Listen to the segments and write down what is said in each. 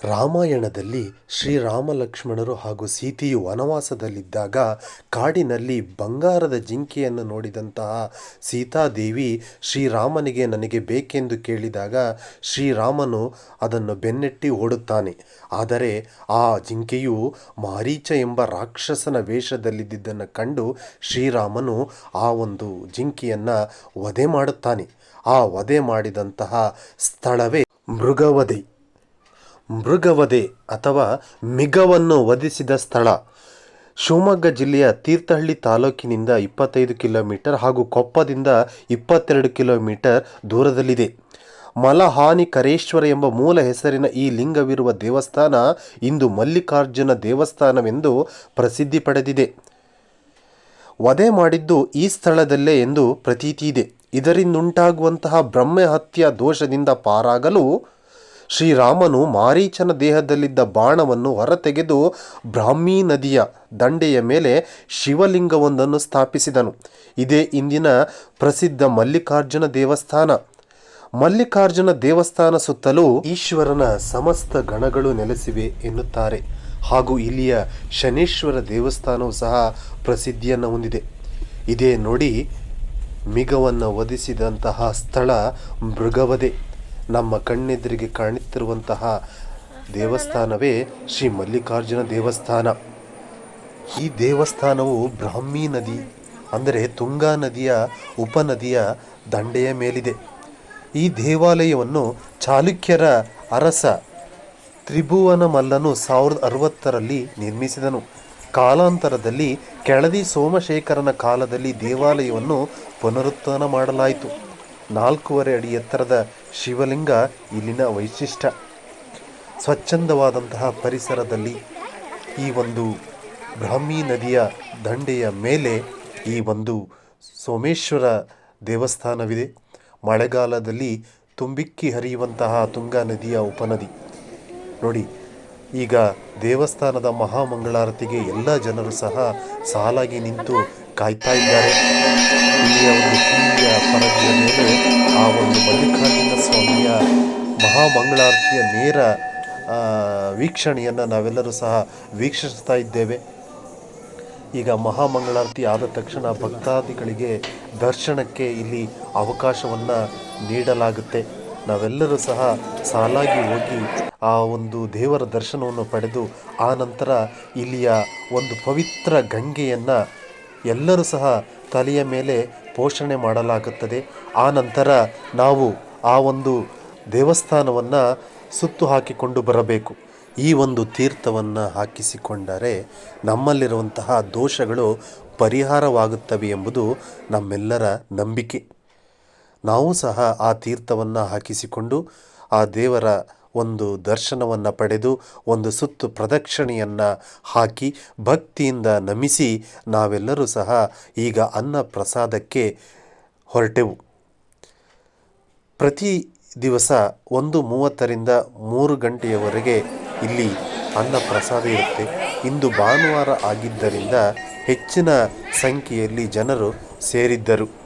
ರಾಮಾಯಣದಲ್ಲಿ ಶ್ರೀರಾಮ ಲಕ್ಷ್ಮಣರು ಹಾಗೂ ಸೀತೆಯು ವನವಾಸದಲ್ಲಿದ್ದಾಗ ಕಾಡಿನಲ್ಲಿ ಬಂಗಾರದ ಜಿಂಕೆಯನ್ನು ನೋಡಿದಂತಹ ಸೀತಾದೇವಿ ಶ್ರೀರಾಮನಿಗೆ ನನಗೆ ಬೇಕೆಂದು ಕೇಳಿದಾಗ ಶ್ರೀರಾಮನು ಅದನ್ನು ಬೆನ್ನಟ್ಟಿ ಓಡುತ್ತಾನೆ. ಆದರೆ ಆ ಜಿಂಕೆಯು ಮಾರೀಚ ಎಂಬ ರಾಕ್ಷಸನ ವೇಷದಲ್ಲಿದ್ದುದನ್ನು ಕಂಡು ಶ್ರೀರಾಮನು ಆ ಒಂದು ಜಿಂಕೆಯನ್ನು ವಧೆ ಮಾಡುತ್ತಾನೆ. ಆ ವಧೆ ಮಾಡಿದಂತಹ ಸ್ಥಳವೇ ಮೃಗವಧೆ. ಮೃಗವಧೆ ಅಥವಾ ಮಿಗವನ್ನು ವಧಿಸಿದ ಸ್ಥಳ. ಶಿವಮೊಗ್ಗ ಜಿಲ್ಲೆಯ ತೀರ್ಥಹಳ್ಳಿ ತಾಲೂಕಿನಿಂದ ಇಪ್ಪತ್ತೈದು ಕಿಲೋಮೀಟರ್ ಹಾಗೂ ಕೊಪ್ಪದಿಂದ ಇಪ್ಪತ್ತೆರಡು ಕಿಲೋಮೀಟರ್ ದೂರದಲ್ಲಿದೆ. ಮಲಹಾನಿ ಕರೇಶ್ವರ ಎಂಬ ಮೂಲ ಹೆಸರಿನ ಈ ಲಿಂಗವಿರುವ ದೇವಸ್ಥಾನ ಇಂದು ಮಲ್ಲಿಕಾರ್ಜುನ ದೇವಸ್ಥಾನವೆಂದು ಪ್ರಸಿದ್ಧಿ ಪಡೆದಿದೆ. ವಧೆ ಮಾಡಿದ್ದು ಈ ಸ್ಥಳದಲ್ಲೇ ಎಂದು ಪ್ರತೀತಿ ಇದೆ. ಇದರಿಂದುಂಟಾಗುವಂತಹ ಬ್ರಹ್ಮಹತ್ಯ ದೋಷದಿಂದ ಪಾರಾಗಲು ಶ್ರೀರಾಮನು ಮಾರೀಚನ ದೇಹದಲ್ಲಿದ್ದ ಬಾಣವನ್ನು ಹೊರತೆಗೆದು ಬ್ರಾಹ್ಮೀ ನದಿಯ ದಂಡೆಯ ಮೇಲೆ ಶಿವಲಿಂಗವೊಂದನ್ನು ಸ್ಥಾಪಿಸಿದನು. ಇದೇ ಇಂದಿನ ಪ್ರಸಿದ್ಧ ಮಲ್ಲಿಕಾರ್ಜುನ ದೇವಸ್ಥಾನ. ಮಲ್ಲಿಕಾರ್ಜುನ ದೇವಸ್ಥಾನ ಸುತ್ತಲೂ ಈಶ್ವರನ ಸಮಸ್ತ ಗಣಗಳು ನೆಲೆಸಿವೆ ಎನ್ನುತ್ತಾರೆ. ಹಾಗೂ ಇಲ್ಲಿಯ ಶನೇಶ್ವರ ದೇವಸ್ಥಾನವು ಸಹ ಪ್ರಸಿದ್ಧಿಯನ್ನು ಹೊಂದಿದೆ. ಇದೇ ನೋಡಿ ಮಿಗವನ್ನು ಒದಿಸಿದಂತಹ ಸ್ಥಳ ಮೃಗವಧೆ. ನಮ್ಮ ಕಣ್ಣೆದುರಿಗೆ ಕಾಣುತ್ತಿರುವಂತಹ ದೇವಸ್ಥಾನವೇ ಶ್ರೀ ಮಲ್ಲಿಕಾರ್ಜುನ ದೇವಸ್ಥಾನ. ಈ ದೇವಸ್ಥಾನವು ಬ್ರಾಹ್ಮಿ ನದಿ, ಅಂದರೆ ತುಂಗಾ ನದಿಯ ಉಪನದಿಯ ದಂಡೆಯ ಮೇಲಿದೆ. ಈ ದೇವಾಲಯವನ್ನು ಚಾಲುಕ್ಯರ ಅರಸ ತ್ರಿಭುವನ ಮಲ್ಲನು ಸಾವಿರದ ಅರವತ್ತರಲ್ಲಿ ನಿರ್ಮಿಸಿದನು. ಕಾಲಾಂತರದಲ್ಲಿ ಕೆಳದಿ ಸೋಮಶೇಖರನ ಕಾಲದಲ್ಲಿ ದೇವಾಲಯವನ್ನು ಪುನರುತ್ಥಾನ ಮಾಡಲಾಯಿತು. ನಾಲ್ಕೂವರೆ ಅಡಿ ಎತ್ತರದ ಶಿವಲಿಂಗ ಇಲ್ಲಿನ ವೈಶಿಷ್ಟ್ಯ. ಸ್ವಚ್ಛಂದವಾದಂತಹ ಪರಿಸರದಲ್ಲಿ ಈ ಒಂದು ಬ್ರಾಹ್ಮಿ ನದಿಯ ದಂಡೆಯ ಮೇಲೆ ಈ ಒಂದು ಸೋಮೇಶ್ವರ ದೇವಸ್ಥಾನವಿದೆ. ಮಳೆಗಾಲದಲ್ಲಿ ತುಂಬಿಕ್ಕಿ ಹರಿಯುವಂತಹ ತುಂಗಾ ನದಿಯ ಉಪನದಿ. ನೋಡಿ, ಈಗ ದೇವಸ್ಥಾನದ ಮಹಾಮಂಗಳಾರತಿಗೆ ಎಲ್ಲ ಜನರು ಸಹ ಸಾಲಾಗಿ ನಿಂತು ಕಾಯ್ತಾ ಇದ್ದಾರೆ. ಇಲ್ಲಿಯ ಒಂದು ಹಿರಿಯ ಪರದೆಯ ಮೇಲೆ ಆ ಒಂದು ಮಲ್ಲಿಕಾರ್ಜುನ ಸ್ವಾಮಿಯ ಮಹಾಮಂಗಳಾರತಿಯ ನೇರ ವೀಕ್ಷಣೆಯನ್ನು ನಾವೆಲ್ಲರೂ ಸಹ ವೀಕ್ಷಿಸ್ತಾ ಇದ್ದೇವೆ. ಈಗ ಮಹಾಮಂಗಳಾರತಿ ಆದ ತಕ್ಷಣ ಭಕ್ತಾದಿಗಳಿಗೆ ದರ್ಶನಕ್ಕೆ ಇಲ್ಲಿ ಅವಕಾಶವನ್ನು ನೀಡಲಾಗುತ್ತೆ. ನಾವೆಲ್ಲರೂ ಸಹ ಸಾಲಾಗಿ ಹೋಗಿ ಆ ಒಂದು ದೇವರ ದರ್ಶನವನ್ನು ಪಡೆದು, ಆ ನಂತರ ಇಲ್ಲಿಯ ಒಂದು ಪವಿತ್ರ ಗಂಗೆಯನ್ನು ಎಲ್ಲರೂ ಸಹ ತಲೆಯ ಮೇಲೆ ಪೋಷಣೆ ಮಾಡಲಾಗುತ್ತದೆ. ಆ ನಂತರ ನಾವು ಆ ಒಂದು ದೇವಸ್ಥಾನವನ್ನು ಸುತ್ತು ಹಾಕಿಕೊಂಡು ಬರಬೇಕು. ಈ ಒಂದು ತೀರ್ಥವನ್ನು ಹಾಕಿಸಿಕೊಂಡರೆ ನಮ್ಮಲ್ಲಿರುವಂತಹ ದೋಷಗಳು ಪರಿಹಾರವಾಗುತ್ತವೆ ಎಂಬುದು ನಮ್ಮೆಲ್ಲರ ನಂಬಿಕೆ. ನಾವು ಸಹ ಆ ತೀರ್ಥವನ್ನು ಹಾಕಿಸಿಕೊಂಡು ಆ ದೇವರ ಒಂದು ದರ್ಶನವನ್ನು ಪಡೆದು ಒಂದು ಸುತ್ತು ಪ್ರದಕ್ಷಿಣೆಯನ್ನು ಹಾಕಿ ಭಕ್ತಿಯಿಂದ ನಮಿಸಿ ನಾವೆಲ್ಲರೂ ಸಹ ಈಗ ಅನ್ನ ಪ್ರಸಾದಕ್ಕೆ ಹೊರಟೆವು. ಪ್ರತಿ ದಿವಸ ಒಂದು ಮೂವತ್ತರಿಂದ ಮೂರು ಗಂಟೆಯವರೆಗೆ ಇಲ್ಲಿ ಅನ್ನ ಪ್ರಸಾದ ಇರುತ್ತೆ. ಇಂದು ಭಾನುವಾರ ಆಗಿದ್ದರಿಂದ ಹೆಚ್ಚಿನ ಸಂಖ್ಯೆಯಲ್ಲಿ ಜನರು ಸೇರಿದ್ದರು.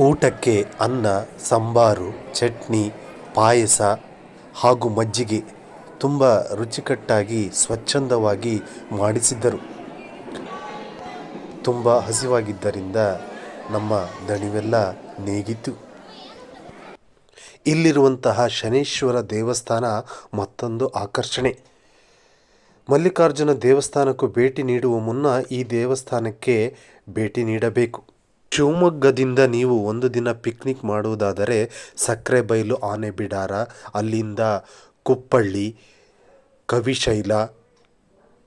ಊಟಕ್ಕೆ ಅನ್ನ, ಸಾಂಬಾರು, ಚಟ್ನಿ, ಪಾಯಸ ಹಾಗೂ ಮಜ್ಜಿಗೆ ತುಂಬ ರುಚಿಕಟ್ಟಾಗಿ, ಸ್ವಚ್ಛಂದವಾಗಿ ಮಾಡಿಸಿದ್ದರು. ತುಂಬ ಹಸಿವಾಗಿದ್ದರಿಂದ ನಮ್ಮ ದಣಿವೆಲ್ಲ ನೀಗಿತು ಇಲ್ಲಿರುವಂತಹ ಶನೇಶ್ವರ ದೇವಸ್ಥಾನ ಮತ್ತೊಂದು ಆಕರ್ಷಣೆ. ಮಲ್ಲಿಕಾರ್ಜುನ ದೇವಸ್ಥಾನಕ್ಕೂ ಭೇಟಿ ನೀಡುವ ಮುನ್ನ ಈ ದೇವಸ್ಥಾನಕ್ಕೆ ಭೇಟಿ ನೀಡಬೇಕು. ಶಿವಮೊಗ್ಗದಿಂದ ನೀವು ಒಂದು ದಿನ ಪಿಕ್ನಿಕ್ ಮಾಡುವುದಾದರೆ ಸಕ್ಕರೆಬೈಲು ಆನೆ ಬಿಡಾರ, ಅಲ್ಲಿಂದ ಕುಪ್ಪಳ್ಳಿ, ಕವಿಶೈಲ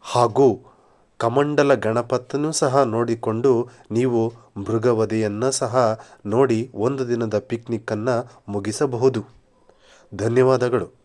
ಹಾಗೂ ಕಮಂಡಲ ಗಣಪತನೂ ಸಹ ನೋಡಿಕೊಂಡು ನೀವು ಮೃಗವಧೆಯನ್ನು ಸಹ ನೋಡಿ ಒಂದು ದಿನದ ಪಿಕ್ನಿಕ್ಕನ್ನು ಮುಗಿಸಬಹುದು. ಧನ್ಯವಾದಗಳು.